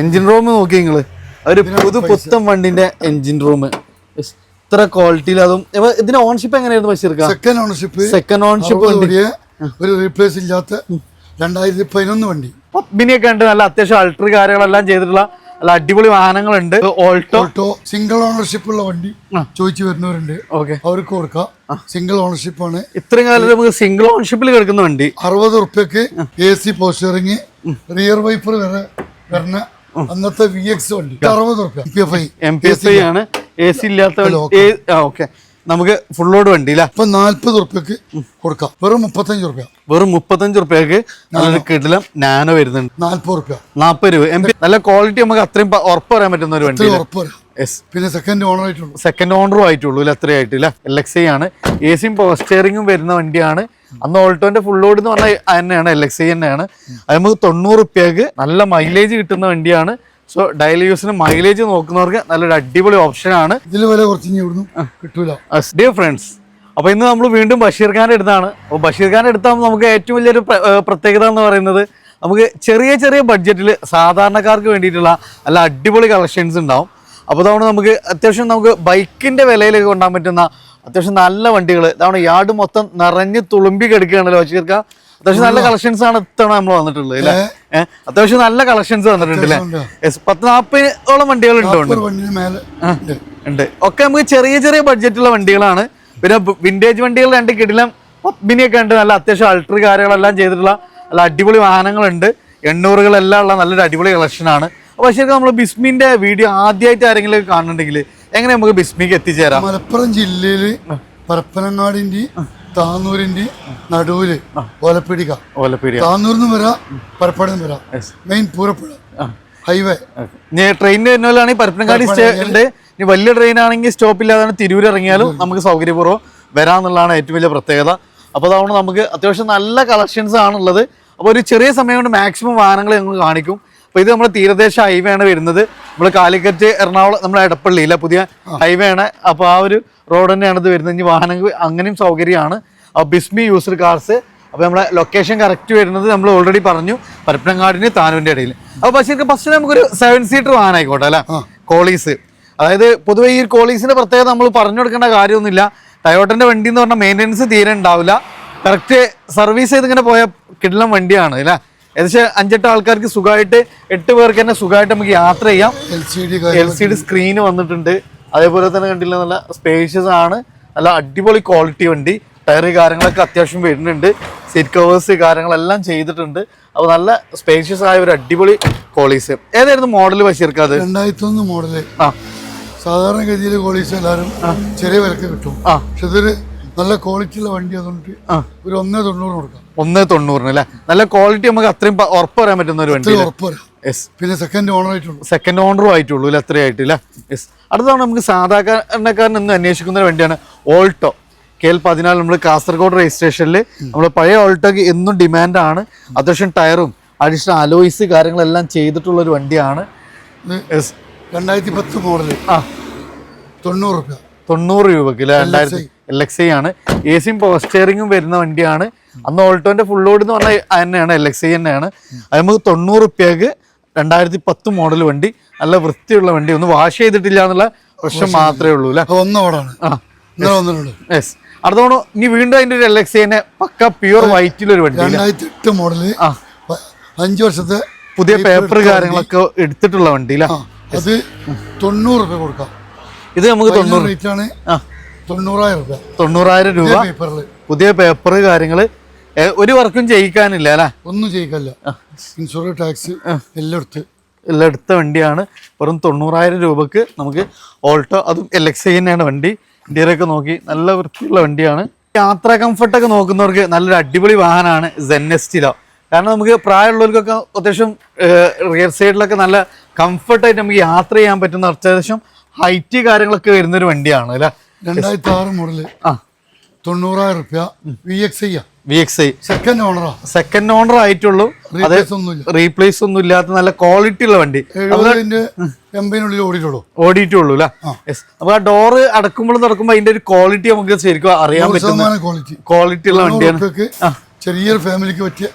Engine room നോക്കി നിങ്ങൾ. ഒരു പുതു പുത്തൻ വണ്ടിന്റെ എഞ്ചിൻ റൂം ഇത്ര ക്വാളിറ്റിയിൽ അതും. ഇതിന്റെ ഓൺഷിപ്പ് എങ്ങനെയായിരുന്നു ബഷീർക്ക സെക്കൻഡ് ഓൺഷിപ്പ് സെക്കൻഡ് ഓൺഷിപ്പ് ഒരു റീപ്ലേസ് ഇല്ലാത്ത രണ്ടായിരത്തി പതിനൊന്ന് വണ്ടി. പത്മിനിയൊക്കെ ഉണ്ട് നല്ല അത്യാവശ്യം അൾട്രി കാര്യങ്ങളെല്ലാം ചെയ്തിട്ടുള്ള നല്ല അടിപൊളി വാഹനങ്ങളുണ്ട്. ഓൾട്ടോ ഓൾട്ടോ സിംഗിൾ ഓണർഷിപ്പ് ഉള്ള വണ്ടി ചോദിച്ചു വരുന്നവരുണ്ട്. ഓക്കെ അവർക്ക് കൊടുക്കാം. സിംഗിൾ ഓണർഷിപ്പ് ആണ്. ഇത്രയും കാലം നമുക്ക് സിംഗിൾ ഓണർഷിപ്പിൽ കിടക്കുന്ന വണ്ടി. അറുപത് ഉറുപ്പ്യക്ക് എ സി പോസ്റ്ററിങ് റിയർ വൈപ്പർ വരെ വരുന്ന അന്നത്തെ വി എക്സ് വണ്ടി. അറുപത് എം പി എസ് ഐ ആണ്. എ സി ഇല്ലാത്ത വണ്ടി ഓക്കെ. നമുക്ക് ഫുൾ ലോഡ് വണ്ടി അല്ല ഇപ്പൊ നാല്പത് റുപ്യക്ക് കൊടുക്കാം. വെറും മുപ്പത്തഞ്ച് റുപ്യ വെറും മുപ്പത്തഞ്ച് റുപ്യക്ക് നല്ലൊരു കിടിലം നാനോ വരുന്നുണ്ട്. നാല്പത് റുപ്യ നാൽപ്പത് രൂപ. എം പി നല്ല ക്വാളിറ്റി നമുക്ക് അത്രയും ഉറപ്പ് പറയാൻ പറ്റുന്ന ഒരു വണ്ടി ഉറപ്പ് പിന്നെ സെക്കൻഡ് ഓണർ ആയിട്ടുള്ളൂ. സെക്കൻഡ് ഓണറും ആയിട്ടുള്ളൂ അത്രയായിട്ടില്ല അത്രയും ആയിട്ടില്ല എൽ എക്സ് ഐ ആണ്. എ സിയും പവർ സ്റ്റിയറിംഗും വരുന്ന വണ്ടിയാണ്. അന്ന് ഓൾട്ടോന്റെ ഫുൾ ലോഡ് എന്ന് പറഞ്ഞാൽ തന്നെയാണ് എൽ എക്സ് ഐ തന്നെയാണ്. അത് നമുക്ക് തൊണ്ണൂറ് റുപ്യക്ക് നല്ല മൈലേജ് കിട്ടുന്ന വണ്ടിയാണ്. സോ ഡെയിലി യൂസിന് മൈലേജ് നോക്കുന്നവർക്ക് നല്ലൊരു അടിപൊളി ഓപ്ഷനാണ് ഇതിൽ വില കുറച്ച് ഇനി ഇവിടുന്ന് കിട്ടൂല. ഡിയർ ഫ്രണ്ട്സ് അപ്പോൾ ഇന്ന് നമ്മൾ വീണ്ടും ബഷീർ ഖാന്റെ അടുത്താണ്. അപ്പോൾ ബഷീർ ഖാന്റെ അടുത്താകുമ്പോൾ നമുക്ക് ഏറ്റവും വലിയൊരു പ്രത്യേകത എന്ന് പറയുന്നത് നമുക്ക് ചെറിയ ചെറിയ ബഡ്ജറ്റിൽ സാധാരണക്കാർക്ക് വേണ്ടിയിട്ടുള്ള നല്ല അടിപൊളി കളക്ഷൻസ് ഉണ്ടാവും. അപ്പോൾ അതുകൊണ്ട് നമുക്ക് അത്യാവശ്യം നമുക്ക് ബൈക്കിന്റെ വിലയിലേക്ക് കൊണ്ടാൻ പറ്റുന്ന അത്യാവശ്യം നല്ല വണ്ടികൾ ഇതാണ് യാർഡ് മൊത്തം നിറഞ്ഞ് തുളുമ്പി കിടക്കുകയാണല്ലോ വച്ചിരിക്ക. അത്യാവശ്യം നല്ല കളക്ഷൻസ് ആണ് ഇത്തവണ നമ്മൾ വന്നിട്ടുള്ളത് അല്ലേ? അത്യാവശ്യം നല്ല കളക്ഷൻസ് വന്നിട്ടുണ്ട് അല്ലേ? പത്ത് നാൽപ്പതോളം വണ്ടികൾ ഉണ്ട്. ഉണ്ട്. ഒക്കെ നമുക്ക് ചെറിയ ചെറിയ ബഡ്ജറ്റുള്ള വണ്ടികളാണ്. പിന്നെ വിന്റേജ് വണ്ടികൾ രണ്ട് കിടിലം പത്മിനിയൊക്കെ ഉണ്ട്. നല്ല അത്യാവശ്യം അൾട്രി കാര്യങ്ങളെല്ലാം ചെയ്തിട്ടുള്ള നല്ല അടിപൊളി വാഹനങ്ങളുണ്ട്. എണ്ണൂറുകളെല്ലാം ഉള്ള നല്ലൊരു അടിപൊളി കളക്ഷനാണ് അപ്പോൾ ശരിക്കും നമ്മൾ ബിസ്മിന്റെ വീഡിയോ ആദ്യമായിട്ട് ആരെങ്കിലും കാണുന്നുണ്ടെങ്കിൽ എങ്ങനെ നമുക്ക് ബിസ്മിക്ക് എത്തിച്ചേരാം? മലപ്പുറം ജില്ലയിൽ പരപ്പനങ്ങാടിന്റെ താന്നൂരിന്റെ നടുവിൽ ഓലപ്പിടിക. ഓലപ്പേരിയ താന്നൂർന്ന് വരാം പരപ്പടന്ന് വരാം. മെയിൻ പൂരപ്പുഴ. ഹൈവേ ട്രെയിൻ വരുന്നവരാണെങ്കിൽ പരപ്പനങ്ങാടി ഉണ്ട്. ഇനി വലിയ ട്രെയിൻ ആണെങ്കിൽ സ്റ്റോപ്പ് ഇല്ലാതെ തിരൂർ ഇറങ്ങിയാലും നമുക്ക് സൗകര്യപൂർവം വരാമെന്നുള്ളതാണ് ഏറ്റവും വലിയ പ്രത്യേകത. അപ്പോൾ അതുകൊണ്ട് നമുക്ക് അത്യാവശ്യം നല്ല കളക്ഷൻസ് ആണുള്ളത്. അപ്പോൾ ഒരു ചെറിയ സമയം കൊണ്ട് മാക്സിമം വാഹനങ്ങൾ ഞങ്ങൾ കാണിക്കും. അപ്പോൾ ഇത് നമ്മുടെ തീരദേശ ഹൈവേ ആണ് വരുന്നത്. നമ്മൾ കാലിക്കറ്റ് എറണാകുളം നമ്മുടെ എടപ്പള്ളിയില്ല പുതിയ ഹൈവേ ആണ്. അപ്പോൾ ആ ഒരു റോഡ് തന്നെയാണ് ഇത് വരുന്നത്. ഇനി വാഹനങ്ങൾ അങ്ങനെയും സൗകര്യമാണ്. അപ്പോൾ ബിസ്മി യൂസർ കാർസ് അപ്പോൾ നമ്മുടെ ലൊക്കേഷൻ കറക്റ്റ് വരുന്നത് നമ്മൾ ഓൾറെഡി പറഞ്ഞു. പരപ്പനങ്ങാടിന് താനൂരിന്റെ ഇടയിൽ. അപ്പോൾ പക്ഷേ ഫസ്റ്റ് നമുക്കൊരു സെവൻ സീറ്റർ വാഹനം വാഹനമായിക്കോട്ടെ അല്ല? കോളീസ് അതായത് പൊതുവേ ഈ കോളീസിന്റെ പ്രത്യേകത നമ്മൾ പറഞ്ഞു കൊടുക്കേണ്ട കാര്യമൊന്നുമില്ല. ടയോട്ടന്റെ വണ്ടി എന്ന് പറഞ്ഞാൽ മെയിന്റെനൻസ് തീരെ ഉണ്ടാവില്ല. കറക്റ്റ് സർവീസ് ചെയ്ത് ഇങ്ങനെ പോയ കിടലം വണ്ടിയാണ് അല്ലേ? ഏകദേശം അഞ്ചെട്ട് ആൾക്കാർക്ക് സുഖമായിട്ട് എട്ട് പേർക്ക് തന്നെ സുഖമായിട്ട് നമുക്ക് യാത്ര ചെയ്യാം. L C D screen screen വന്നിട്ടുണ്ട്. അതേപോലെ തന്നെ കണ്ടില്ല നല്ല സ്പേഷ്യസ് ആണ്. നല്ല അടിപൊളി ക്വാളിറ്റി വണ്ടി. ടയർ കാര്യങ്ങളൊക്കെ അത്യാവശ്യം വരുന്നുണ്ട്. സീറ്റ് കവേഴ്സ് കാര്യങ്ങളെല്ലാം ചെയ്തിട്ടുണ്ട്. അപ്പോൾ നല്ല സ്പേഷ്യസ് ആയ ഒരു അടിപൊളി കോളീസ് ഏതായിരുന്നു മോഡൽ ബഷീർക്ക് അത് രണ്ടായിരത്തി ഒന്ന് മോഡൽ ആ. സാധാരണഗതിയിൽ കോളീസ് എല്ലാവരും ചെറിയ വിലക്ക് കിട്ടും. ആ. പക്ഷെ ഇതൊരു നല്ല ക്വാളിറ്റി ഉള്ള വണ്ടി അതുകൊണ്ട്. ഒരു ഒന്നേ തൊണ്ണൂറിന് കൊടുക്കാം. ഒന്നേ തൊണ്ണൂറിന് അല്ലേ? നല്ല ക്വാളിറ്റി നമുക്ക് അത്രയും ഉറപ്പ് പറയാൻ പറ്റുന്ന ഒരു വണ്ടി ഉറപ്പ് യെസ് പിന്നെ സെക്കൻഡ് ഓണർ ആയിട്ടുള്ളൂ. സെക്കൻഡ് ഓണറും ആയിട്ടുള്ളൂ അല്ലേ? അത്രയായിട്ടില്ല യെസ് അടുത്താണ് നമുക്ക് സാധാരണക്കാരൻ എന്ന് അന്വേഷിക്കുന്ന ഒരു വണ്ടിയാണ് ഓൾട്ടോ. കെ എൽ പതിനാല് നമ്മൾ കാസർഗോഡ് രജിസ്ട്രേഷനിൽ നമ്മൾ പഴയ ഓൾട്ടോക്ക് എന്നും ഡിമാൻഡാണ്. അത്യാവശ്യം ടയറും അഡീഷണൽ അലോയ്സ് കാര്യങ്ങളെല്ലാം ചെയ്തിട്ടുള്ള ഒരു വണ്ടിയാണ് രണ്ടായിരത്തി പത്ത് മോഡൽ. ആ. തൊണ്ണൂറ് രൂപ. തൊണ്ണൂറ് രൂപക്ക് അല്ലേ? രണ്ടായിരത്തി എൽ എക്സ് ഐ ആണ്. എ സിയും പവർ സ്റ്റിയറിംഗും വരുന്ന വണ്ടിയാണ്. അന്ന് ഓൾട്ടോന്റെ ഫുൾ ലോഡ് എന്ന് പറഞ്ഞാൽ തന്നെയാണ് എൽ എക്സ് ഐ തന്നെയാണ്. അത് നമുക്ക് തൊണ്ണൂറ് റുപ്യക്ക് രണ്ടായിരത്തി പത്ത് മോഡൽ വണ്ടി. നല്ല വൃത്തിയുള്ള വണ്ടി. ഒന്ന് വാഷ് ചെയ്തിട്ടില്ല എന്നുള്ള പ്രശ്നം മാത്രമേ ഉള്ളൂ അല്ലേ? ഒന്ന് ഓടാണ്. യെസ് അടുത്ത തവണ ഇനി വീണ്ടും അതിന്റെ ഒരു എൽ എക്സ് ഐനെ പക്ക പ്യുർ വൈറ്റിൽ ഒരു വണ്ടി രണ്ടായിരത്തി എട്ട് മോഡൽ ആ. അഞ്ച് വർഷത്തെ പുതിയ പേപ്പർ കാര്യങ്ങളൊക്കെ എടുത്തിട്ടുള്ള വണ്ടി അല്ലേ? അത് തൊണ്ണൂറ് രൂപ കൊടുക്കാം. ഇത് നമുക്ക് തൊണ്ണൂറ്. റേറ്റ് ആണ്. ആ. തൊണ്ണൂറായിരം രൂപ. തൊണ്ണൂറായിരം രൂപ. പേപ്പറിൽ പുതിയ പേപ്പർ കാര്യങ്ങൾ. ഒരു വർക്കും ചെയ്യിക്കാനില്ല അല്ലേ? ഒന്നും ചെയ്യിക്കല്ല ഇൻഷുറൻസ് ടാക്സ് എല്ലാം എടുത്ത്. എല്ലാം എടുത്ത വണ്ടിയാണ്. വെറും തൊണ്ണൂറായിരം രൂപക്ക് നമുക്ക് ഓൾട്ടോ അതും എൽ എക്സ് ഐ തന്നെയാണ് വണ്ടി. ഇന്ത്യയിലൊക്കെ നോക്കി നല്ല വൃത്തിയുള്ള വണ്ടിയാണ്. യാത്രാ കംഫർട്ടൊക്കെ നോക്കുന്നവർക്ക് നല്ലൊരു അടിപൊളി വാഹനമാണ് ജെന്നസ്റ്റിലോ കാരണം നമുക്ക് പ്രായമുള്ളവർക്കൊക്കെ അത്യാവശ്യം റിയർ സൈഡിലൊക്കെ നല്ല കംഫർട്ടായിട്ട് നമുക്ക് യാത്ര ചെയ്യാൻ പറ്റുന്ന അത്യാവശ്യം ഹൈറ്റ് കാര്യങ്ങളൊക്കെ വരുന്നൊരു വണ്ടിയാണ് അല്ലേ? രണ്ടായിരത്തി ആറ് മോഡൽ ആ. തൊണ്ണൂറായിരം റുപ്യ V X I V X I second ഓണറാ second owner ആയിട്ടുള്ളൂ. റീപ്ലേസ് ഒന്നും ഇല്ലാത്ത നല്ല ക്വാളിറ്റി ഉള്ള വണ്ടി. എൺപതിനുള്ളിൽ ഓടിയിട്ടുള്ളൂ. ഓടിയിട്ടുള്ളൂ അല്ലേ? അപ്പൊ ആ ഡോറ് അടക്കുമ്പോഴും തുറക്കുമ്പോൾ അതിന്റെ ഒരു ക്വാളിറ്റി നമുക്ക് ശരിക്കും അറിയാൻ പറ്റും ക്വാളിറ്റി ഉള്ള വണ്ടിയാണ്. ചെറിയൊരു ഫാമിലിക്ക് പറ്റിയ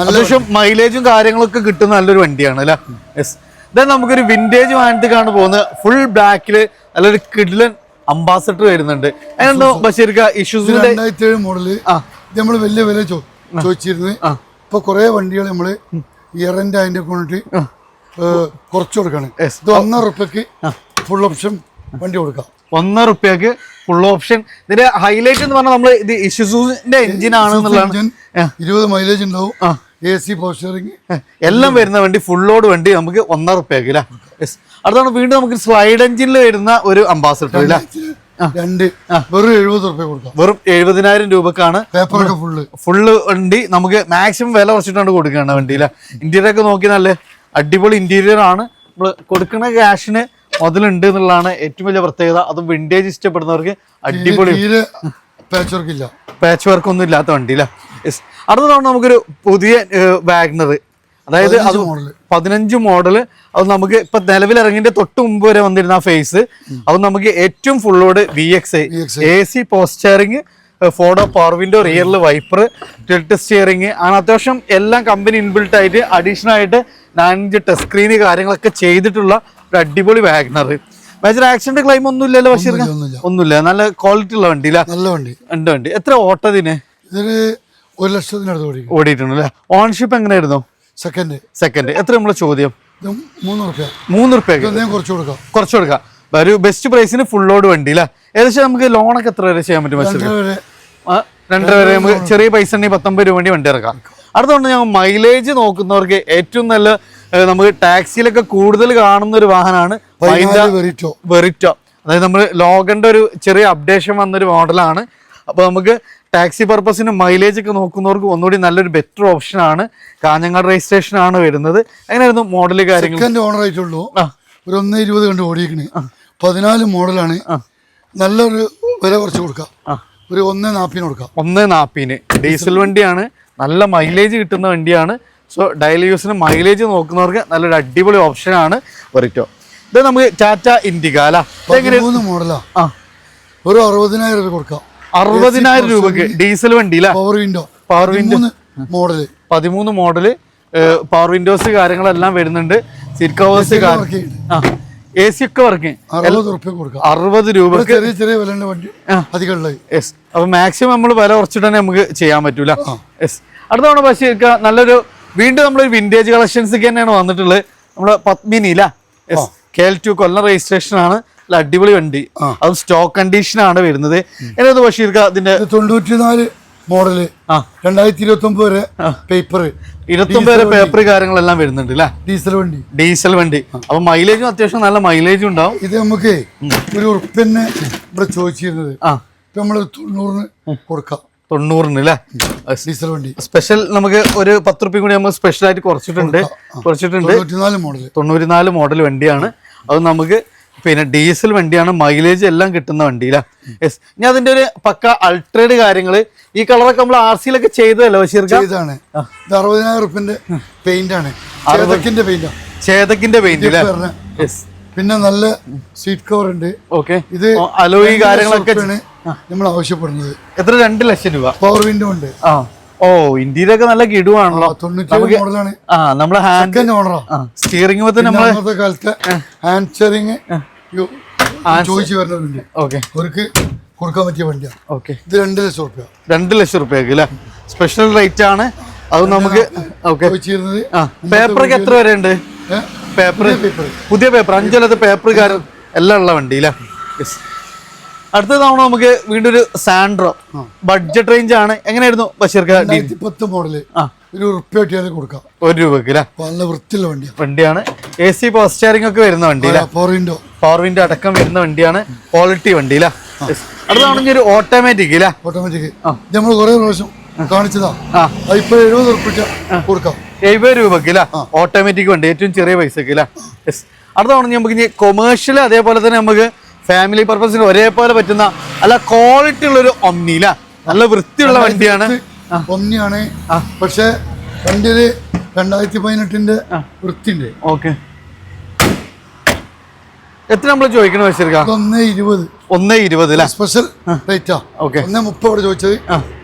നല്ല മൈലേജും കാര്യങ്ങളൊക്കെ കിട്ടുന്ന നല്ലൊരു വണ്ടിയാണ് അല്ലേ? യെസ് ഇതാ നമുക്കൊരു വിന്റേജ് വാഹനത്തിക്കാണ് പോകുന്നത്. ഫുൾ ബ്ലാക്കിൽ നല്ലൊരു കിഡിലൻ അംബാസഡർ വരുന്നുണ്ട്. എന്നുണ്ടോ ബഷീർക്ക ഇഷ്യൂസിന്റെ രണ്ടായിരത്തി ഏഴ് മോഡൽ നമ്മൾ വലിയ വില ചോദിച്ചിരുന്നു. ഇപ്പൊ കുറെ വണ്ടികൾ നമ്മൾ ഇയറിന്റെ അതിന്റെ കൊണ്ടിട്ട് കുറച്ച് കൊടുക്കാണ്. ഇത് ഒന്നര റുപ്യക്ക് ഫുൾ ഓപ്ഷൻ വണ്ടി കൊടുക്കാം. ഒന്നര റുപ്യക്ക് ഫുൾ ഓപ്ഷൻ ഇതിന്റെ ഹൈലൈറ്റ് എന്ന് പറഞ്ഞാൽ നമ്മൾ ഇത് ഇഷ്യൂസിന്റെ എഞ്ചിൻ ആണ് എന്നുള്ളതാണ്. ഇരുപത് മൈലേജ് ഉണ്ടാവും. എ സി പോസ്റ്ററിങ് എല്ലാം വരുന്ന വണ്ടി ഫുൾ ലോഡ് വണ്ടി നമുക്ക് ഒന്നര റുപ്യക്ക് അല്ലേ അടുത്താണ് വീണ്ടും നമുക്ക് സ്ലൈഡ് എഞ്ചിനിൽ വരുന്ന ഒരു അംബാസഡർ അല്ലേ രണ്ട്. വെറും എഴുപത് റുപ്യ കൊടുക്കാം. വെറും എഴുപതിനായിരം രൂപക്കാണ് പേപ്പറൊക്കെ ഫുള്ള് ഫുള്ള് വണ്ടി. നമുക്ക് മാക്സിമം വില കുറച്ചിട്ടാണ് കൊടുക്കുകയാണ് വണ്ടിയിലെ. ഇന്റീരിയർ ഒക്കെ നോക്കി നല്ല അടിപൊളി ഇന്റീരിയർ ആണ്. നമ്മൾ കൊടുക്കുന്ന ക്യാഷിന് മുതലുണ്ട് എന്നുള്ളതാണ് ഏറ്റവും വലിയ പ്രത്യേകത. അതും വിന്റേജ് ഇഷ്ടപ്പെടുന്നവർക്ക് അടിപൊളി പാച്ച് വർക്ക് ഇല്ല. പാച്ച് വർക്ക് ഒന്നും ഇല്ലാത്ത വണ്ടിയില്ല യെസ് അടുത്ത തവണ നമുക്കൊരു പുതിയ വാഗ്നർ അതായത് അത് പതിനഞ്ച് മോഡൽ അത് നമുക്ക് ഇപ്പൊ നിലവിൽ ഇറങ്ങിന്റെ തൊട്ട് മുമ്പ് വരെ വന്നിരുന്ന ആ ഫേസ്. അത് നമുക്ക് ഏറ്റവും ഫുള്ളോട് V X. A C power steering ഫോഡോ power window റിയറിൽ വൈപ്പർ ടിൽറ്റ് സ്റ്റിയറിങ് ആണ് അത്യാവശ്യം എല്ലാം കമ്പനി ഇൻബിൽട്ട് ആയിട്ട് അഡീഷണൽ ആയിട്ട് നാലഞ്ച് ടച്ച് സ്ക്രീന് കാര്യങ്ങളൊക്കെ ചെയ്തിട്ടുള്ള ഒരു അടിപൊളി വാഗ്നർ മേജർ ആക്സിഡന്റ് ക്ലൈം ഒന്നും ഇല്ലല്ലോ ബഷീർ ഒന്നുമില്ല. നല്ല ക്വാളിറ്റി ഉള്ള വണ്ടി അല്ല നല്ല വണ്ടി. ഉണ്ട് വണ്ടി. എത്ര ഓട്ടതിന് ഇതിന്? ഒരു ലക്ഷത്തിനടുത്ത് ഓടി ഓടിയിട്ടുണ്ട് അല്ലേ? ഓൺഷിപ്പ് എങ്ങനെയായിരുന്നു? സെക്കൻഡ് സെക്കൻഡ് എത്ര നമ്മളെ ചോദ്യം? മൂന്ന് റുപ്യ മൂന്ന് റുപ്യ കുറച്ച് കൊടുക്കാം. കുറച്ച് കൊടുക്കാം. ഒരു ബെസ്റ്റ് പ്രൈസിന് ഫുൾ ലോഡ് വണ്ടി അല്ലേ ഏകദേശം നമുക്ക് ലോണൊക്കെ എത്ര വരെ ചെയ്യാൻ പറ്റും രണ്ടര വരെ. നമുക്ക് ചെറിയ പൈസ ഉണ്ടെങ്കിൽ പത്തൊമ്പത് രൂപ വേണ്ടി വണ്ടി ഇറക്കാം. അടുത്തോണ്ട് ഞങ്ങൾ മൈലേജ് നോക്കുന്നവർക്ക് ഏറ്റവും നല്ല നമുക്ക് ടാക്സിയിലൊക്കെ കൂടുതൽ കാണുന്ന ഒരു വാഹനമാണ് വെറിറ്റോ അതായത് നമ്മൾ ലോഗന്റെ ഒരു ചെറിയ അപ്ഡേഷൻ വന്നൊരു മോഡലാണ് അപ്പോൾ നമുക്ക് ടാക്സി പർപ്പസിന് മൈലേജ് ഒക്കെ നോക്കുന്നവർക്ക് ഒന്നുകൂടി നല്ലൊരു ബെറ്റർ ഓപ്ഷൻ ആണ്. കാഞ്ഞങ്ങാട് രജിസ്ട്രേഷൻ ആണ് വരുന്നത്. എങ്ങനെയായിരുന്നു മോഡൽ കാര്യങ്ങൾ? സെക്കൻഡ് ഓണർ ആയിട്ടുള്ളൂ. ഒരു ഒന്ന് ഇരുപത് കണ്ട് ഓടിയിരിക്കണേ പതിനാല് മോഡലാണ്. നല്ലൊരു വില കുറച്ച് കൊടുക്കാം. ഒരു ഒന്ന് നാപ്പിന് കൊടുക്കാം. ഒന്ന് നാപ്പിന് ഡീസൽ വണ്ടിയാണ്. നല്ല മൈലേജ് കിട്ടുന്ന വണ്ടിയാണ്. സോ ഡെയിലി യൂസിന് മൈലേജ് നോക്കുന്നവർക്ക് നല്ലൊരു അടിപൊളി ഓപ്ഷനാണ് ഒരിറ്റോ ഇത് നമുക്ക് ടാറ്റ ഇൻഡിക അല്ല? മോഡലാ ഒരു അറുപതിനായിരം രൂപ കൊടുക്കാം. അറുപതിനായിരം രൂപക്ക് ഡീസൽ വണ്ടി അല്ലേ power window power window model model പതിമൂന്ന് മോഡൽ പവർ വിൻഡോസ് കാര്യങ്ങളെല്ലാം വരുന്നുണ്ട്. സിർക്കവേഴ്സ് എ സി ഒക്കെ വർക്ക് അറുപത് രൂപ ചെറിയ ചെറിയ വണ്ടി. അധികം യെസ് അപ്പൊ മാക്സിമം നമ്മൾ വില കുറച്ചിട്ട് തന്നെ നമുക്ക് ചെയ്യാൻ പറ്റൂല. യെസ് അടുത്ത തവണ പക്ഷേ നല്ലൊരു വീണ്ടും നമ്മളൊരു വിന്റേജ് കളക്ഷൻസ് തന്നെയാണ് വന്നിട്ടുള്ളത്. നമ്മുടെ പത്മിനി അല്ലേ yes K L two Kollam registration ആണ്. നല്ല അടിപൊളി വണ്ടി. അത് സ്റ്റോക്ക് കണ്ടീഷൻ ആണ് വരുന്നത്. എന്നത് ബഷീർക്ക അതിന്റെ തൊണ്ണൂറ്റിനാല് മോഡൽ. രണ്ടായിരത്തി ഇരുപത്തി ഒമ്പത് വരെ പേപ്പർ ഇരുപത്തി ഒമ്പത് വരെ പേപ്പർ കാര്യങ്ങളെല്ലാം വരുന്നുണ്ട് അല്ലേ ഡീസൽ വണ്ടി. ഡീസൽ വണ്ടി. അപ്പൊ മൈലേജും അത്യാവശ്യം നല്ല മൈലേജും ഉണ്ടാവും. ഇത് നമുക്ക് ഒരു ഉറുപ്പിന് ഇവിടെ ചോദിച്ചിരുന്നത്. നമ്മൾ തൊണ്ണൂറിന് കൊടുക്കാം. തൊണ്ണൂറിന് അല്ലേ ഡീസൽ വണ്ടി. സ്പെഷ്യൽ നമുക്ക് ഒരു പത്ത് റുപ്യ കൂടി നമ്മൾ സ്പെഷ്യൽ ആയിട്ട് കുറച്ചിട്ടുണ്ട് കുറച്ചിട്ടുണ്ട്. തൊണ്ണൂറ്റിനാല് മോഡൽ തൊണ്ണൂറ്റിനാല് മോഡൽ വണ്ടിയാണ്. അത് നമുക്ക് പിന്നെ ഡീസൽ വണ്ടിയാണ് മൈലേജ് എല്ലാം കിട്ടുന്ന വണ്ടിയില്ല യെസ് ഇനി അതിന്റെ ഒരു പക്ക അൾട്രേഡ് കാര്യങ്ങൾ ഈ കളറൊക്കെ നമ്മൾ ആർ സിയിലൊക്കെ ചെയ്തതല്ലോ ബഷീർക്ക? ഇതാണ് ഇത് അറുപതിനായിരം ഉറുപ്പ്യന്റെ പെയിന്റ് ആണ്. ചേതക്കിന്റെ പെയിന്റാ ചേതക്കിന്റെ പെയിന്റ് അല്ലേ യെസ് പിന്നെ നല്ല സീറ്റ് കവർ ഉണ്ട്. ഓക്കെ ഇത് അലോയി കാര്യങ്ങളൊക്കെ നമ്മൾ ആവശ്യപ്പെടുന്നത്. എത്ര? രണ്ട് ലക്ഷം രൂപ. പവർ വിൻഡോ ഉണ്ട്. ആ. ഓ ഇന്ത്യയിലൊക്കെ നല്ല കിടുവാണല്ലോ. നമ്മളെ ഹാൻഡ് സ്റ്റിയറിംഗ് കാലത്തെ ഹാൻഡ് സ്റ്റിയറിങ് ചോദിച്ചു വരുന്നവരുണ്ട് ഓക്കെ. അവർക്ക് കൊടുക്കാൻ പറ്റിയ വണ്ടിയാണ് ഓക്കെ. ഇത് രണ്ട് ലക്ഷം റുപ്യ. രണ്ട് ലക്ഷം റുപ്യക്ക് അല്ലേ സ്പെഷ്യൽ റേറ്റ് ആണ്. അത് നമുക്ക് ഓക്കെ. പേപ്പറൊക്കെ എത്ര വരെ ഉണ്ട് പേപ്പർ പുതിയ പേപ്പർ അഞ്ചല്ലാത്ത പേപ്പർ കാര്യം എല്ലാം ഉള്ള വണ്ടി അല്ലേ അടുത്ത തവണ നമുക്ക് വീണ്ടും ഒരു സാൻഡ്രോ ബഡ്ജറ്റ് റേഞ്ച് ആണ്. എങ്ങനെയായിരുന്നു ബഷീർക്ക്? പത്ത് മോഡൽ ആ. ഒരു ഉറുപ്പ്യ ചെയ്ത് കൊടുക്കാം. ഒരു രൂപക്ക് അല്ലേ നല്ല വൃത്തിയുള്ള വണ്ടിയാണ് വണ്ടിയാണ്. എ സി പോസ്റ്റാരിംഗ് ഒക്കെ വരുന്ന വണ്ടി four power window power window അടക്കം വരുന്ന വണ്ടിയാണ് ക്വാളിറ്റി വണ്ടി അല്ലേ അടുത്താണെങ്കിൽ ഒരു ഓട്ടോമാറ്റിക് അല്ലേ ഓട്ടോമാറ്റിക് നമ്മൾ കുറെ പ്രാവശ്യം കാണിച്ചതാ. ഇപ്പൊ എഴുപത് കൊടുക്കാം. എഴുപത് രൂപക്ക് അല്ലേ ഓട്ടോമാറ്റിക് വണ്ടി. ഏറ്റവും ചെറിയ പൈസക്ക് അല്ലേ അടുത്താണെങ്കിൽ നമുക്ക് കൊമേഴ്ഷ്യൽ അതേപോലെ തന്നെ നമുക്ക് ഫാമിലി പർപ്പസിന് ഒരേപോലെ പറ്റുന്ന അല്ല ക്വാളിറ്റി ഉള്ള ഒരു ഒമ്നി അല്ലേ നല്ല വൃത്തിയുള്ള വണ്ടിയാണ്. ഒന്നിയാണ് പക്ഷെ വണ്ടിയിൽ രണ്ടായിരത്തി പതിനെട്ടിന്റെ വൃത്തിണ്ട് ഓക്കെ. എത്ര നമ്മൾ ചോദിക്കണ ഒന്നേ ഒന്ന് ഇരുപത്. ഒന്ന് ഇരുപത് അല്ലേ? സ്പെഷ്യൽ റേറ്റാ. ഓക്കെ. ഒന്ന് മുപ്പത് ഇവിടെ ചോദിച്ചത്.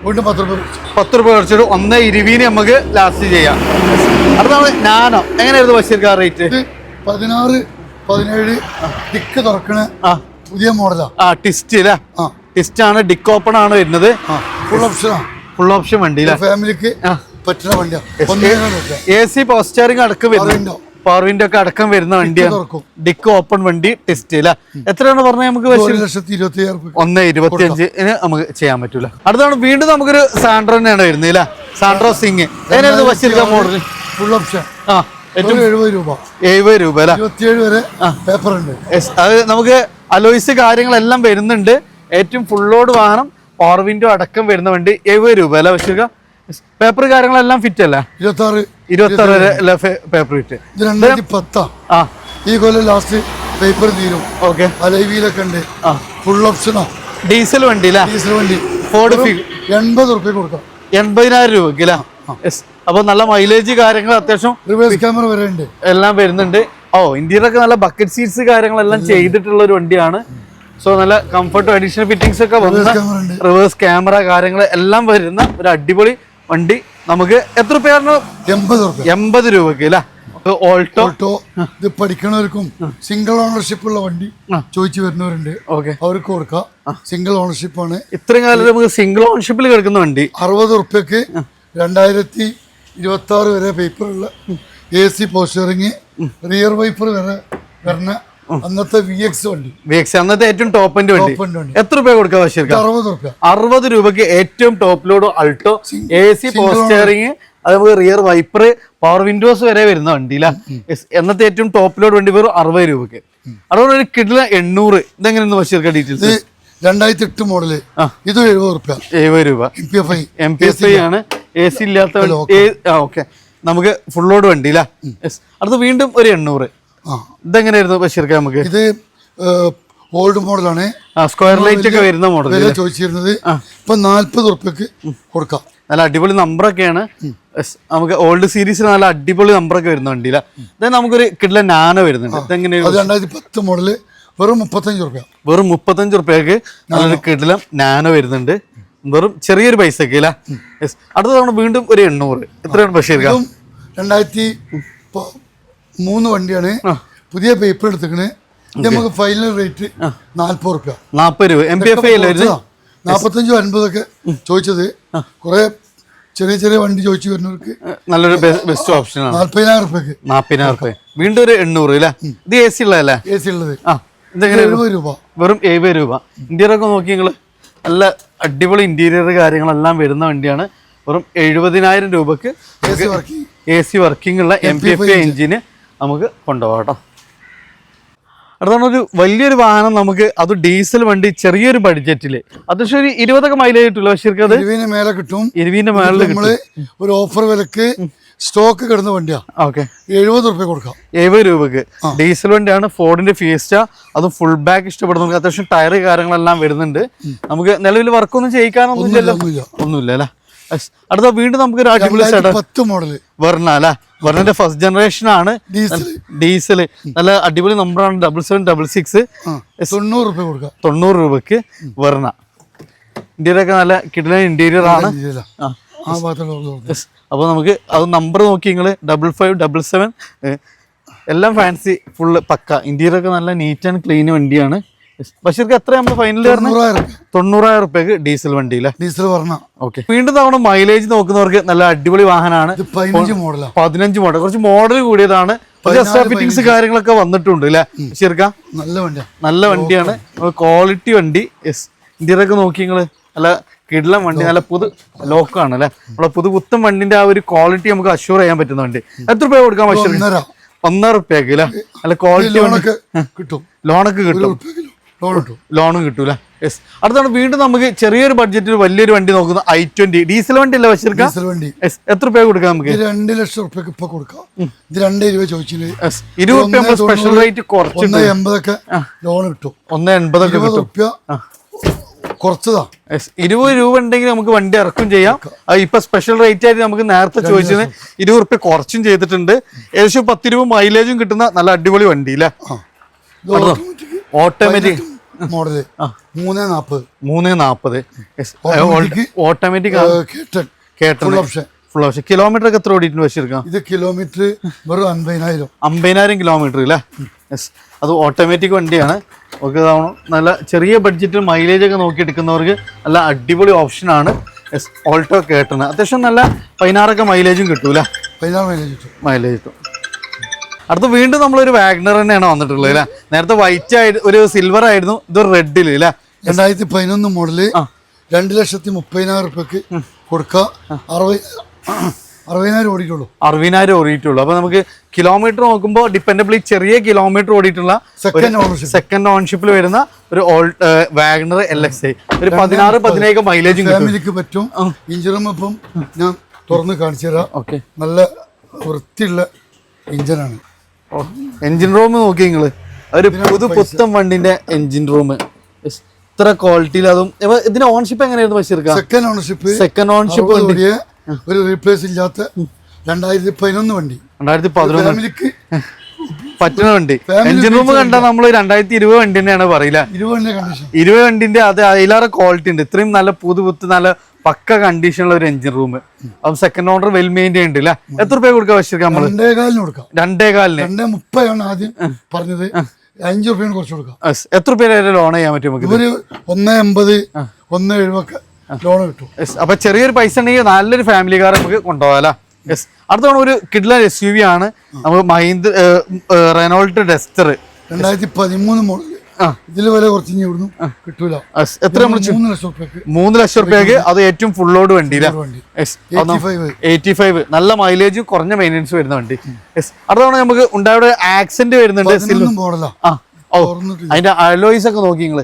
വീണ്ടും പത്ത് രൂപ. പത്ത് രൂപ കുറച്ചൊരു ഒന്ന് ഇരുപതിന് നമുക്ക് ലാസ്റ്റ് ചെയ്യാം. അടുത്താണ് നാനോ. എങ്ങനെയായിരുന്നു ബഷീർക്ക റേറ്റ് പതിനാറ് പതിനേഴ് ഡിക്ക് തുറക്കണ പുതിയ മോഡലാ. ആ ടിസ്റ്റ് അല്ലേ? ടിസ്റ്റ് ആണ് ഡിക്ക് ഓപ്പൺ ആണ് വരുന്നത്. ഫുൾ ഓപ്ഷനാ ഫുൾ ഓപ്ഷൻ വണ്ടി ഫാമിലിക്ക് പറ്റുന്ന വണ്ടിയാണ് എ സി പോസ്റ്ററിംഗ് അടക്കം വരുന്നുണ്ടോ വരുന്നുണ്ട് പവർ വിൻഡോ ഒക്കെ അടക്കം വരുന്ന വണ്ടിയാണ് ഡിക്ക് ഓപ്പൺ വണ്ടി ടെസ്റ്റ് അല്ലേ എത്രയാണ് പറഞ്ഞാൽ നമുക്ക് ഒന്ന് ഇരുപത്തി അഞ്ച് നമുക്ക് ചെയ്യാൻ പറ്റൂല. അടുത്താണ് വീണ്ടും നമുക്കൊരു സാൻഡ്രോ തന്നെയാണ് വരുന്നത് അല്ലേ സാൻഡ്രോ സിംഗ് എങ്ങനെയായിരുന്നു മോഡൽ ഫുൾ ഓപ്ഷൻ ആ എഴുപത് രൂപ. എഴുപത് രൂപ അല്ലേ വരെ പേപ്പർ ഉണ്ട്. അത് നമുക്ക് അലോയ്സ് കാര്യങ്ങളെല്ലാം വരുന്നുണ്ട്. ഏറ്റവും ഫുള്ളോട് വാഹനം. പവർ വിൻഡോ അടക്കം വരുന്ന വണ്ടി എഴുപത് രൂപ അല്ല വെച്ചിരിക്കുക പേപ്പർ കാര്യങ്ങളെല്ലാം ഫിറ്റ് അല്ല? ഇരുപത്തി ആറ് ഇരുപത്തി ആറ് വരെ പേപ്പർ ഫിറ്റ് രണ്ടായിരത്തി പത്താ ആ. ഈ കൊല്ലം ലാസ്റ്റ് പേപ്പർ തീരും. ഓക്കെ അലൈവിയിലൊക്കെ ഉണ്ട്. ഫുൾ ഓപ്ഷനാ ഡീസൽ വണ്ടി അല്ലേ? ഡീസൽ വണ്ടി. ഫോർഡ് എൺപത് റുപ്യ കൊടുക്കാം. എൺപതിനായിരം രൂപക്ക് അല്ലേ? അപ്പോൾ നല്ല മൈലേജ് കാര്യങ്ങൾ അത്യാവശ്യം റിവേഴ്സ് ക്യാമറ വരെ ഉണ്ട്. എല്ലാം വരുന്നുണ്ട്. ഓ ഇന്ത്യയിലൊക്കെ നല്ല ബക്കറ്റ് സീറ്റ്സ് കാര്യങ്ങളെല്ലാം ചെയ്തിട്ടുള്ള ഒരു വണ്ടിയാണ്. സോ നല്ല കംഫർട്ടും അഡീഷണൽ ഫിറ്റിംഗ്സ് ഒക്കെ വന്ന റിവേഴ്സ് ക്യാമറ കാര്യങ്ങൾ എല്ലാം വരുന്ന ഒരു അടിപൊളി വണ്ടി നമുക്ക് എത്ര രൂപ എൺപത് രൂപക്ക് എൺപത് രൂപയ്ക്ക് അല്ലേ? ഓൾട്ടോ ഓൾട്ടോ ഇത് പഠിക്കണവർക്കും സിംഗിൾ ഓണർഷിപ്പ് ഉള്ള വണ്ടി ചോദിച്ചു വരുന്നവരുണ്ട്. ഓക്കെ അവർക്ക് കൊടുക്കാം. സിംഗിൾ ഓണർഷിപ്പ് ആണ്. ഇത്രയും കാലം നമുക്ക് സിംഗിൾ ഓണർഷിപ്പിൽ കിടക്കുന്ന വണ്ടി. അറുപത് റുപ്യക്ക് രണ്ടായിരത്തി ഇരുപത്തി ആറ് വരെ പേപ്പറുള്ള A C power steering rear wiper വരെ വരുന്ന അന്നത്തെ വി എക്സ് വണ്ടി. അന്നത്തെ ഏറ്റവും ടോപ്പ് എൻഡ് വണ്ടി. എത്ര രൂപ കൊടുക്കാം ബഷീർക്ക? അറുപത് രൂപക്ക് അറുപത് രൂപയ്ക്ക് ഏറ്റവും top load Alto A C power steering അത് നമുക്ക് റിയർ വൈപ്പർ പവർ വിൻഡോസ് വരെ വരുന്ന വണ്ടിയില്ല എന്നത്തെ ഏറ്റവും ടോപ്പ് ലോഡ് വണ്ടി വെറും അറുപത് രൂപക്ക് അതുകൊണ്ട് ഒരു കിടില എണ്ണൂറ്. ഇതെങ്ങനെയാണ് ബഷീർക്ക ഡീറ്റെയിൽസ് രണ്ടായിരത്തി എട്ട് മോഡൽ ഇത് എഴുപത് രൂപ എഴുപത് രൂപ. M P F I M P F I ആണ്. എ സി ഇല്ലാത്ത ഓക്കെ നമുക്ക് ഫുൾ ലോഡ് വണ്ടി അല്ലേ അടുത്ത് വീണ്ടും ഒരു എണ്ണൂറ്. ഇതെങ്ങനെയായിരുന്നു ബഷീർക്ക് നമുക്ക്? ഇത് ഓൾഡ് മോഡലാണ് സ്ക്വയർ ലൈറ്റ് ഒക്കെ വരുന്ന മോഡൽ ചോദിച്ചിരുന്നത് ഇപ്പൊ നാല്പത് റുപ്യക്ക് കൊടുക്കാം. നല്ല അടിപൊളി നമ്പറൊക്കെയാണ് നമുക്ക് ഓൾഡ് സീരീസിൽ നല്ല അടിപൊളി നമ്പറൊക്കെ വരുന്ന വണ്ടിയില്ല ഇതാ നമുക്കൊരു കിട്ടില്ല നാനോ വരുന്നുണ്ട്. ഇതെങ്ങനെ അത് രണ്ടായിരത്തി പത്ത് മോഡൽ വെറും മുപ്പത്തഞ്ച് റുപ്യ വെറും മുപ്പത്തഞ്ച് റുപ്യക്ക് നല്ലൊരു കിടിലം നാനോ വരുന്നുണ്ട്. വെറും ചെറിയൊരു പൈസക്ക് അല്ല യെസ് അടുത്ത തവണ വീണ്ടും ഒരു എണ്ണൂറ്. എത്രയാണ് ബഷീർ രണ്ടായിരത്തി മൂന്ന് വണ്ടിയാണ്. പുതിയ പേപ്പർ എടുത്തേക്കണ് നമുക്ക് ഫൈനൽ റേറ്റ് നാല്പത് റുപ്യ നാൽപ്പത് രൂപ. എം പി എഫ് ഐ അല്ലേ വരുന്നത് നാപ്പത്തഞ്ചോ അൻപതൊക്കെ ചോദിച്ചത്. കുറെ ചെറിയ ചെറിയ വണ്ടി ചോദിച്ചു വരുന്നവർക്ക് നല്ലൊരു ബെസ്റ്റ് ഓപ്ഷൻ നാല്പതിനായിരം റുപ്യക്ക് നാൽപ്പതിനായിരം റുപ്യ വീണ്ടും ഒരു എണ്ണൂറ് അല്ലേ ഇത് എ സി ഉള്ളതല്ലേ? എ സി ഉള്ളത്. എഴുപത് രൂപ. വെറും എഴുപത് രൂപ. ഇന്റീരിയർ ഒക്കെ നോക്കി നിങ്ങൾ നല്ല അടിപൊളി ഇന്റീരിയർ കാര്യങ്ങളെല്ലാം വരുന്ന വണ്ടിയാണ്. വെറും എഴുപതിനായിരം രൂപക്ക് എ സി വർക്കിംഗ് ഉള്ള എം പി എഫ് എഞ്ചിന് നമുക്ക് കൊണ്ടുപോകാം കേട്ടോ. അടുത്താണ് ഒരു വലിയൊരു വാഹനം നമുക്ക്. അത് ഡീസൽ വണ്ടി ചെറിയൊരു ബഡ്ജറ്റിൽ അത്യാവശ്യം ഒരു ഇരുപതൊക്കെ മൈലേജ് കിട്ടില്ല പക്ഷേ അത്? ഇരുപതിന് മേലെ കിട്ടും. ഇരുപതിന്റെ നമ്മൾ ഒരു ഓഫർ വിലക്ക് സ്റ്റോക്ക് കിടന്ന വണ്ടിയാ. ഓക്കെ. എഴുപത് രൂപ കൊടുക്കാം. എഴുപത് രൂപക്ക്. ഡീസൽ വണ്ടിയാണ് ഫോർഡിന്റെ ഫീസ്റ്റ അതും ഫുൾ ബാക്ക് ഇഷ്ടപ്പെടുന്നവർക്ക് അത്യാവശ്യം ടയർ കാര്യങ്ങളെല്ലാം വരുന്നുണ്ട്. നമുക്ക് നിലവിൽ വർക്കൊന്നും ചെയ്യിക്കാനൊന്നും ഒന്നുമില്ല അല്ലേ. അടുത്ത വീണ്ടും നമുക്ക് ഒരു അടിപൊളി പത്ത് അല്ലേ? ഫസ്റ്റ് ജനറേഷൻ ആണ്. ഡീസൽ നല്ല അടിപൊളി നമ്പറാണ് ഡബിൾ സെവൻ ഡബിൾ സിക്സ് തൊണ്ണൂറ് രൂപ കൊടുക്കാം. തൊണ്ണൂറ് രൂപക്ക് വെർണ. ഇന്ത്യയിലൊക്കെ നല്ല കിടിലൻ ഇന്റീരിയർ ആണ്. അപ്പൊ അപ്പോൾ നമുക്ക് അത് നമ്പർ നോക്കി നിങ്ങൾ ഡബിൾ ഫൈവ് ഡബിൾ സെവൻ എല്ലാം ഫാൻസി ഫുള്ള് പക്ക. ഇന്ത്യയിലൊക്കെ ഒക്കെ നല്ല നീറ്റ് ആൻഡ് ക്ലീൻ വണ്ടിയാണ്. ബഷീർക്ക് എത്ര നമ്മൾ ഫൈനൽ തൊണ്ണൂറായിരം. റുപ്യ തൊണ്ണൂറായിരം റുപ്യക്ക് ഡീസൽ വണ്ടിയില്ലേ? ഡീസൽ പറഞ്ഞ ഓക്കെ വീണ്ടും തവണ മൈലേജ് നോക്കുന്നവർക്ക് നല്ല അടിപൊളി വാഹനമാണ്. പതിനഞ്ച് മോഡൽ കുറച്ച് മോഡൽ കൂടിയതാണ്. എക്സ്ട്രാ ഫിറ്റിംഗ്സ് കാര്യങ്ങളൊക്കെ വന്നിട്ടുണ്ട് അല്ലേ? ബഷീർക്ക? നല്ല വണ്ടിയാ. നല്ല വണ്ടിയാണ്. ക്വാളിറ്റി വണ്ടി. യെസ് ഇന്ത്യയിലൊക്കെ നോക്കി നിങ്ങൾ. നല്ല കിടിലം വണ്ടി. നല്ല പുതു ലോക്കാണ് അല്ലെ? നമ്മളെ പുതു പുത്തൻ വണ്ടിന്റെ ആ ഒരു ക്വാളിറ്റി നമുക്ക് അഷ്യൂർ ചെയ്യാൻ പറ്റുന്ന വണ്ടി. എത്ര രൂപ കൊടുക്കാൻ ബഷീർ ഒന്നര. റുപ്യക്ക് അല്ലെ? നല്ല ക്വാളിറ്റി ലോണൊക്കെ കിട്ടും. ലോണൊക്കെ കിട്ടും. ലോൺ കിട്ടും ലോണും കിട്ടൂല. യെസ് അടുത്താണ് വീണ്ടും നമുക്ക് ചെറിയൊരു ബഡ്ജറ്റിൽ വലിയൊരു വണ്ടി നോക്കുന്ന ഐ ട്വന്റി ഡീസൽ വണ്ടി അല്ലേ വെച്ചിരിക്കാം? ഡീസൽ വണ്ടി. യെസ് എത്ര രൂപ കൊടുക്കാം നമുക്ക്? രണ്ട് ലക്ഷം റുപ്യക്ക് ഇപ്പൊ കൊടുക്കാം. ഇത് രണ്ട് രൂപ ചോദിച്ചില്ല യെസ് ഇരുപത് രൂപ സ്പെഷ്യൽ റേറ്റ് കുറച്ച് ഒന്ന് എൺപതൊക്കെ ലോൺ കിട്ടും ഒന്ന് എൺപതൊക്കെ റുപ്യ കുറച്ചതാ. ഇരുപത് രൂപ ഉണ്ടെങ്കിൽ നമുക്ക് വണ്ടി ഇറക്കും ചെയ്യാം. ഇപ്പൊ സ്പെഷ്യൽ റേറ്റ് ആയിട്ട് നമുക്ക് നേരത്തെ ചോദിച്ചത് ഇരുപത് റുപ്യ കുറച്ചും ചെയ്തിട്ടുണ്ട്. ഏകദേശം പത്ത് രൂപ മൈലേജും കിട്ടുന്ന നല്ല അടിപൊളി വണ്ടി അല്ലേ ഓട്ടോമാറ്റിക് മോഡൽ. മൂന്ന് നാൽപ്പത് മൂന്ന് നാൽപ്പത് ഓട്ടോമാറ്റിക് കേട്ടൺ ഓപ്ഷൻ ഫുൾ ഓപ്ഷൻ കിലോമീറ്റർ ഒക്കെ എത്ര ഓടിയിട്ട് വെച്ചിരിക്കാം ഇത് കിലോമീറ്റർ വെറും അമ്പതിനായിരം അമ്പതിനായിരം കിലോമീറ്റർ അല്ലേ യെസ് അത് ഓട്ടോമാറ്റിക് വണ്ടിയാണ്. ഒക്കെ നല്ല ചെറിയ ബഡ്ജറ്റിൽ മൈലേജ് ഒക്കെ നോക്കി എടുക്കുന്നവർക്ക് നല്ല അടിപൊളി ഓപ്ഷനാണ് യെസ് ഓൾട്ടോ കേട്ടണ് അത്യാവശ്യം നല്ല പതിനാറൊക്കെ മൈലേജും കിട്ടൂല പതിനാറ് മൈലേജ് കിട്ടും. മൈലേജ് കിട്ടും. അടുത്ത് വീണ്ടും നമ്മളൊരു വാഗ്നർ തന്നെയാണ് വന്നിട്ടുള്ളത് അല്ലേ? നേരത്തെ വൈറ്റ് ആയിട്ട് ഒരു സിൽവർ ആയിരുന്നു ഇത് റെഡിൽ അല്ലേ? രണ്ടായിരത്തി പതിനൊന്ന് മോഡൽ. രണ്ട് ലക്ഷത്തി മുപ്പതിനായിരം റുപ്യക്ക് കൊടുക്കുക അറുപത് അറുപതിനായിരം ഓടിയിട്ടുള്ളൂ. അറുപതിനായിരം ഓടിയിട്ടുള്ളൂ. അപ്പൊ നമുക്ക് കിലോമീറ്റർ നോക്കുമ്പോൾ ഡിപ്പെൻഡബിളി ചെറിയ കിലോമീറ്റർ ഓടിയിട്ടുള്ള സെക്കൻഡ് സെക്കൻഡ് ഓൺഷിപ്പിൽ വരുന്ന ഒരു all Wagon R L X I ഒരു പതിനാറ് പതിനേഴ് മൈലേജും ഫാമിലിക്ക് പറ്റും. ഇഞ്ചിനും ഇപ്പം ഞാൻ തുറന്ന് കാണിച്ചു തരാം ഓക്കെ. നല്ല വൃത്തിയുള്ള ഇഞ്ചനാണ് എഞ്ചിൻ റൂം നോക്കി നിങ്ങൾ. ഒരു പുതു പുത്തൻ വണ്ടിന്റെ എഞ്ചിൻ റൂം ഇത്ര ക്വാളിറ്റിയിൽ അതും. ഇതിന്റെ ഓൺഷിപ്പ് എങ്ങനെയായിരുന്നു ബഷീർക്ക സെക്കൻഡ് ഓണർഷിപ്പ് സെക്കൻഡ് ഓൺഷിപ്പ് വണ്ടി. ഒരു റീപ്ലേസ് ഇല്ലാത്ത രണ്ടായിരത്തി പതിനൊന്ന് വണ്ടി. രണ്ടായിരത്തി പതിനൊന്ന് പറ്റുന്ന വണ്ടി. എഞ്ചിൻ റൂം കണ്ടാൽ നമ്മൾ രണ്ടായിരത്തി ഇരുപത് വണ്ടി തന്നെയാണ് പറയില്ല. ഇരുപത് വണ്ടിന്റെ അത് അതിലേറെ ക്വാളിറ്റി ഉണ്ട്. ഇത്രയും നല്ല പുതു പുത്ത് നല്ല പക്ക കണ്ടീഷനുള്ള ഒരു എഞ്ചിൻ റൂം അപ്പം സെക്കൻഡ് ഓർഡർ വെൽ മെയിന്റൈൻ ഉണ്ട് അല്ലേ എത്ര രൂപ കൊടുക്കാൻ വെച്ചിരിക്കാം നമ്മൾ രണ്ടേ കാലിന് കൊടുക്കാം. രണ്ടേ കാലിന്? രണ്ടേ മുപ്പതാണ് ആദ്യം പറഞ്ഞത്. അഞ്ച് റുപ്യാണ് കുറച്ച് കൊടുക്കാം. എത്ര രൂപ ലോൺ ചെയ്യാൻ പറ്റും നമുക്ക് ഒരു ഒന്ന് എൺപത് ഒന്ന് എഴുപൊക്കെ ലോൺ കിട്ടും. അപ്പൊ ചെറിയൊരു പൈസ ഉണ്ടെങ്കിൽ നല്ലൊരു ഫാമിലി കാർ നമുക്ക് കൊണ്ടുപോകാം യെസ് അടുത്ത ഒരു കിഡ്ലർ എസ് യു വി ആണ്. നമുക്ക് മഹീന്ദ്ര റെനോൾട്ട് ഡെസ്റ്റർ. രണ്ടായിരത്തി പതിമൂന്ന് മോഡൽ. ഇതിൽ വില കുറച്ച് ഇനി ഇവിടുന്ന് കിട്ടൂല. എത്ര നമ്മൾ മൂന്ന് ലക്ഷം റുപ്യക്ക് മൂന്ന് ലക്ഷം റുപ്യക്ക് അത് ഏറ്റവും ഫുൾ ലോഡ് വണ്ടി എയ്റ്റി ഫൈവ് നല്ല മൈലേജും കുറഞ്ഞ മെയിന്റെനൻസ് വരുന്ന വണ്ടി. യെസ് അടുത്ത തവണ നമുക്ക് ഉണ്ടായ ആക്സിഡന്റ് വരുന്നുണ്ട്. അതിന്റെ അലോയിസ് ഒക്കെ നോക്കി നിങ്ങൾ.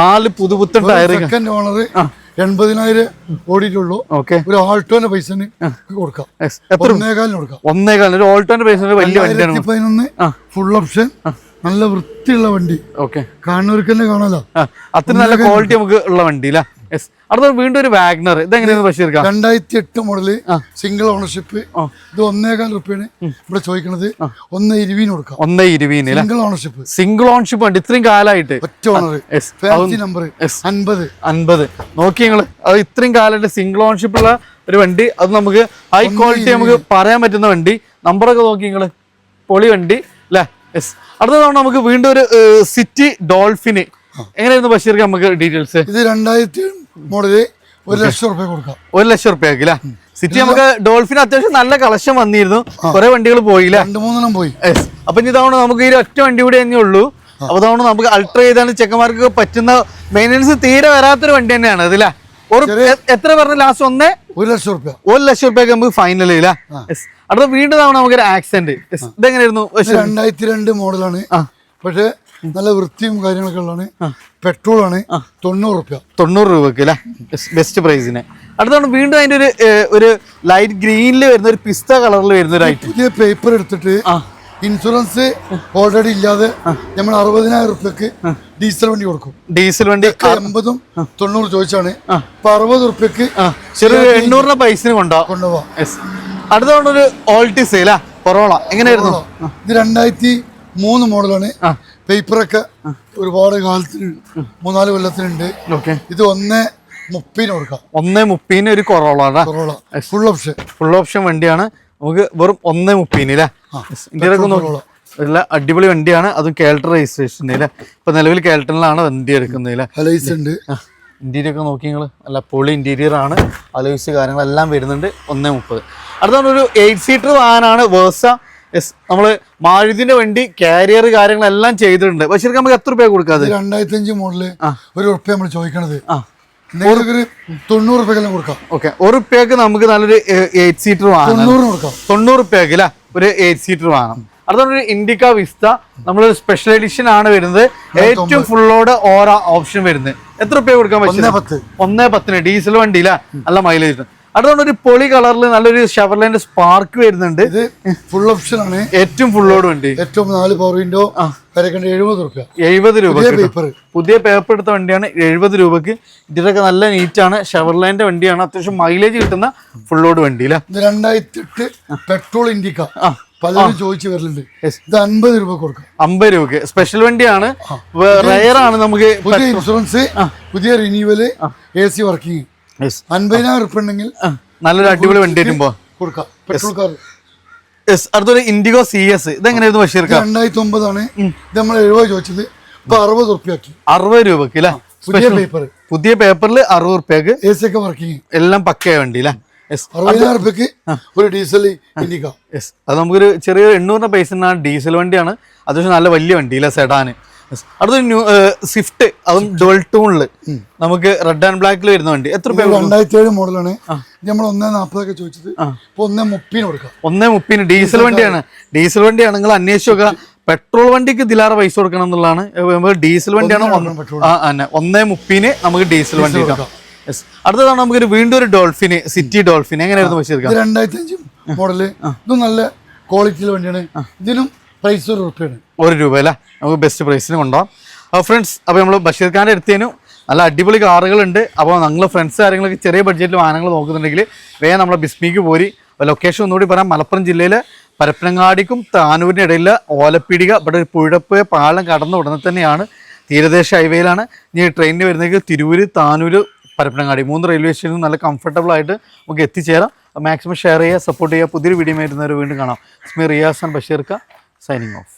നാല് പുതുപുത്തൻ ടയർ ഓണർ എൺപതിനായിരം ഓടിയിട്ടുള്ളൂ. ഓക്കെ ഒരു ഓൾട്ടോന്റെ പൈസന് കൊടുക്കാം. എത്ര? ഒന്നേകാലിന് കൊടുക്കാം. ഒന്നേകാലിന്. ഒരു ഓൾട്ടോന്റെ പൈസ വലിയ പതിനൊന്ന് ഫുൾ ഓപ്ഷൻ നല്ല വൃത്തിയുള്ള വണ്ടി. ഓക്കെ. കാണുന്നവർക്ക് തന്നെ കാണാലോ അത്ര നല്ല ക്വാളിറ്റി നമുക്ക് ഉള്ള വണ്ടി അല്ലേ അടുത്ത വീണ്ടും ഒരു വാഗ്നർ ഇതെങ്ങനെയാണ് ബഷീർക്ക രണ്ടായിരത്തി എട്ട് മോഡൽ സിംഗിൾ ഓണർഷിപ്പ് ഇത് ഒന്നേകാൽ റുപ്യാണ് ഇവിടെ ചോദിക്കണത്. ഒന്ന് ഇരുവിന് കൊടുക്കാം. ഒന്ന് ഇരുപതിന് സിംഗിൾ ഓണർഷിപ്പ് സിംഗിൾ ഓണർഷിപ്പ് ഉണ്ട് ഇത്രയും കാലമായിട്ട് ഒറ്റ ഓണർ. Fancy number. അൻപത്. അൻപത്. നോക്കി ഞങ്ങൾ അത് ഇത്രയും കാലമായിട്ട് സിംഗിൾ ഓണർഷിപ്പ് ഉള്ള ഒരു വണ്ടി. അത് നമുക്ക് ഹൈ ക്വാളിറ്റി നമുക്ക് പറയാൻ പറ്റുന്ന വണ്ടി. നമ്പറൊക്കെ നോക്കി നിങ്ങൾ. പൊളി വണ്ടി അല്ലേ യെസ് അടുത്ത തവണ നമുക്ക് വീണ്ടും ഒരു സിറ്റി ഡോൾഫിന്. എങ്ങനെയായിരുന്നു ബഷീർക്ക് നമുക്ക് ഡീറ്റെയിൽസ്? ഇത് രണ്ടായിരത്തി മോഡൽ ഒരു ലക്ഷം റുപ്യ കൊടുക്കാം. ഒരു ലക്ഷം റുപ്യക്ക് അല്ലേ സിറ്റി നമുക്ക് ഡോൾഫിന് അത്യാവശ്യം നല്ല കളക്ഷൻ വന്നിരുന്നു. കുറെ വണ്ടികൾ പോയില്ല? രണ്ട് മൂന്നെണ്ണം പോയി. അപ്പൊ ഇനി തവണ നമുക്ക് ഈ ഒറ്റ വണ്ടി കൂടെ തന്നെ ഉള്ളൂ. അപ്പൊ തവണ നമുക്ക് അൾട്ര ചെയ്താണ് ചെക്കന്മാർക്ക് പറ്റുന്ന മെയിന്റനൻസ് തീരെ വരാത്തൊരു വണ്ടി തന്നെയാണ് അതില്ല? ഒരു എത്ര പറഞ്ഞ ലാസ്റ്റ് ഒന്നേ ഒരു ലക്ഷം റുപ്യ ഒരു ലക്ഷം റുപ്യക്ക് നമുക്ക് ഫൈനൽ ഇല്ല അടുത്ത വീണ്ടും തവണ നമുക്ക് ഒരു ആക്സിഡന്റ് ഇതെങ്ങനെയായിരുന്നു? ഇത് രണ്ടായിരത്തി രണ്ട് മോഡലാണ് പക്ഷേ നല്ല വൃത്തിയും കാര്യങ്ങളൊക്കെ ഉള്ളതാണ്. പെട്രോൾ ആണ് തൊണ്ണൂറ് റുപ്യ തൊണ്ണൂറ് രൂപക്ക് അല്ലേ? ബെസ്റ്റ് പ്രൈസിന് അടുത്താണ് വീണ്ടും അതിന്റെ ഒരു ഒരു ലൈറ്റ് ഗ്രീനിൽ വരുന്ന ഒരു പിസ്ത കളറിൽ വരുന്ന ഒരു ഐറ്റം പുതിയ പേപ്പർ എടുത്തിട്ട്. ഇൻഷുറൻസ് ഓൾറെഡി ഇല്ലാതെ നമ്മൾ അറുപതിനായിരം റുപ്യക്ക് ഡീസൽ വണ്ടി കൊടുക്കും. ഡീസൽ വണ്ടി എൺപതും തൊണ്ണൂറ് ചോദിച്ചാണ്. അപ്പൊ അറുപത് റുപ്യക്ക് ചെറിയ എണ്ണൂറിന്റെ പൈസ കൊണ്ടുപോകാം കൊണ്ടുപോവാം യെസ് അടുത്ത തവണ ഒരു ഓൾട്ടിസ് അല്ലേ കൊറോള എങ്ങനെയായിരുന്നു? ഇത് രണ്ടായിരത്തി മൂന്ന് മോഡലാണ്. പേപ്പറൊക്കെ ഒരുപാട് കാലത്തിന് മൂന്നാൽ കൊല്ലത്തിനുണ്ട്. ഇത് ഒന്ന് മുപ്പതിന് കൊടുക്കാം. ഒന്ന് മുപ്പതിന് ഒരു Corolla Corolla full option full option വണ്ടിയാണ്. നമുക്ക് വെറും ഒന്ന് മുപ്പതിന് അല്ലേ ഇന്ത്യയിലൊക്കെ നല്ല അടിപൊളി വണ്ടിയാണ്. അതും കേൾട്ടർ രജിസ്ട്രേഷൻ അല്ലേ ഇപ്പൊ നിലവിൽ കേൾട്ടണിലാണ് വണ്ടി എടുക്കുന്നത് അല്ലേ ഉണ്ട്. ഇന്റീരിയർ ഒക്കെ നോക്കി നിങ്ങൾ നല്ല പൊളി ഇന്റീരിയർ ആണ്. അലോയ്സ് കാര്യങ്ങളെല്ലാം വരുന്നുണ്ട്. ഒന്നേ മുപ്പത്. അടുത്താണ് ഒരു എയ്റ്റ് സീറ്റർ വാഹനമാണ് വേഴ്സ എസ് നമ്മൾ മാരുതിന്റെ വണ്ടി കാരിയർ കാര്യങ്ങളെല്ലാം ചെയ്തിട്ടുണ്ട്. പക്ഷേ നമുക്ക് എത്ര രൂപ കൊടുക്കാതെ രണ്ടായിരത്തി അഞ്ച് മോഡൽ ഒരു ഉറപ്പ് നമ്മൾ ചോദിക്കണത്. തൊണ്ണൂറ് കൊടുക്കാം. ഓക്കെ. ഒരു റുപ്യക്ക് നമുക്ക് നല്ലൊരു എയ്റ്റ് സീറ്റർ വാഹനം. തൊണ്ണൂറ് കൊടുക്കാം. തൊണ്ണൂറ് റുപ്യക്ക് അല്ലേ ഒരു എയ്റ്റ് സീറ്റർ വാങ്ങണം. അടുത്തൊരു ഇൻഡിക്ക വിസ്ത നമ്മൾ സ്പെഷ്യൽ എഡിഷൻ ആണ് വരുന്നത്. ഏറ്റവും ഫുള്ളോട് ഓരോ ഓപ്ഷൻ വരുന്നത്. എത്ര റുപ്യ കൊടുക്കാൻ പറ്റും ഒന്നേ പത്തിന്. ഡീസൽ വണ്ടിയില്ല നല്ല മൈലേജ് അടുത്തോണ്ട് ഒരു പൊളി കളറിൽ നല്ലൊരു ഷവർലൈന്റെ സ്പാർക്ക് വരുന്നുണ്ട്. ഇത് ഫുൾ ഓപ്ഷൻ ആണ്. ഏറ്റവും ഫുള്ളോട് വണ്ടി. ഏറ്റവും നാല് പവർ വിൻഡോ വരക്കേണ്ട എഴുപത് രൂപ എഴുപത് രൂപ പേപ്പർ പുതിയ പേപ്പർ എടുത്ത വണ്ടിയാണ് എഴുപത് രൂപക്ക്. ഇതിലൊക്കെ നല്ല നീറ്റാണ് ഷവർലൈന്റെ വണ്ടിയാണ്. അത്യാവശ്യം മൈലേജ് കിട്ടുന്ന ഫുള്ളോട് വണ്ടി അല്ലേ രണ്ടായിരത്തി എട്ട് പെട്രോൾ ഇൻഡിക്ക പലരും ചോദിച്ചു വരലുണ്ട് ഇത് അൻപത് രൂപ കൊടുക്കാം. അമ്പത് രൂപക്ക്. സ്പെഷ്യൽ വണ്ടിയാണ്. റയർ ആണ് നമുക്ക് പുതിയ ഇൻഷുറൻസ് പുതിയ റിന്യൂവൽ എ സി വർക്കിംഗ്. അൻപതിനായിരം ഉറുപ്പ ഉണ്ടെങ്കിൽ നല്ലൊരു അടിപൊളി വണ്ടി വരുമ്പോ. കൊടുക്കാം. Petrol car. യെസ് അടുത്തൊരു ഇൻഡിഗോ സി എസ് ഇതെങ്ങനെയായിരുന്നു ബഷീർക്ക രണ്ടായിരത്തി ഒമ്പതാണ് ഇത് നമ്മൾ എഴുപത് ചോദിച്ചത്. ഇപ്പൊ അറുപത് ഉറുപ്പ്യാക്കി. അറുപത് രൂപക്ക് അല്ലേ പുതിയ പേപ്പർ പുതിയ പേപ്പറിൽ അറുപത് റുപ്യക്ക് എ സി ഒക്കെ വർക്കിംഗ് എല്ലാം പക്കയ വണ്ടി അല്ലേ യെസ് അറുപതിനായിരം ഉറുപ്പ്യക്ക് ഒരു ഡീസൽ ഇൻഡിക്ക യെസ് അത് നമുക്കൊരു ചെറിയ എണ്ണൂറിന് പൈസ ഡീസൽ വണ്ടിയാണ്. അത്യാവശ്യം നല്ല വലിയ വണ്ടി അല്ലേ സെഡാന് അടുത്തൊരു ന്യൂ സ്വിഫ്റ്റ് അതും ഡുവൽ ടൂണിൽ നമുക്ക് റെഡ് ആൻഡ് ബ്ലാക്കിൽ വരുന്ന വണ്ടി. എത്ര രൂപ രണ്ടായിരത്തി ഏഴ് മോഡലാണ് നമ്മൾ ഒന്നേ നാൽപ്പതൊക്കെ ചോദിച്ചത്. ഇപ്പൊ ഒന്നേ മുപ്പതിന് കൊടുക്കാം. ഒന്നേ മുപ്പതിന് ഡീസൽ വണ്ടിയാണ്. ഡീസൽ വണ്ടിയാണ്. നിങ്ങൾ അന്വേഷിച്ച് നോക്കുക. പെട്രോൾ വണ്ടിക്ക് ഇതിലാറ് പൈസ കൊടുക്കണം എന്നുള്ളതാണ്. ഡീസൽ വണ്ടിയാണ് ഒന്ന്- മുപ്പതിന് നമുക്ക് ഡീസൽ വണ്ടി എടുക്കാം അടുത്തതാണ് നമുക്കൊരു വീണ്ടും ഒരു ഡോൾഫിന് സിറ്റി ഡോൾഫിൻ എങ്ങനെയായിരുന്നു പക്ഷേ രണ്ടായിരത്തി അഞ്ച് മോഡൽ ഇതും നല്ല ക്വാളിറ്റിയിൽ വണ്ടിയാണ്. ഇതിനും പ്രൈസ് ഒരു റുപ്യാണ് ഒരു രൂപ അല്ലേ? നമുക്ക് ബെസ്റ്റ് പ്രൈസിന് കൊണ്ടുപോകാം. അപ്പോൾ ഫ്രണ്ട്സ് അപ്പോൾ നമ്മൾ ബഷീർ ഖാന്റെ അടുത്തേനു നല്ല അടിപൊളി കാറുകളുണ്ട് അപ്പോൾ നിങ്ങൾ ഫ്രണ്ട്സ് കാര്യങ്ങളൊക്കെ ചെറിയ ബഡ്ജറ്റിൽ വാഹനങ്ങൾ നോക്കുന്നുണ്ടെങ്കിൽ വേഗം നമ്മളെ ബിസ്മിക്ക് പോരി. ലൊക്കേഷൻ ഒന്നുകൂടി പറയാം. മലപ്പുറം ജില്ലയിലെ പരപ്പനങ്ങാടിക്കും താനൂരിന്റെ ഇടയിൽ ഓലപ്പിടിക ഇവിടെ ഒരു പുഴപ്പ് പാലം കടന്ന ഉടനെ തന്നെയാണ്. തീരദേശ ഹൈവേയിലാണ് ഇനി ട്രെയിനിന് വരുന്നെങ്കിൽ തിരൂര് താനൂര് പരപ്പനങ്ങാടി മൂന്ന് റെയിൽവേ സ്റ്റേഷനും നല്ല കംഫർട്ടബിൾ ആയിട്ട് നമുക്ക് എത്തിച്ചേരാം. മാക്സിമം ഷെയർ ചെയ്യുക സപ്പോർട്ട് ചെയ്യുക. പുതിയൊരു വീഡിയോ വരുന്നവർ വീണ്ടും കാണാം. ഇസ്മി റിയാസ് ആൻഡ് ബഷീർക്ക signing off.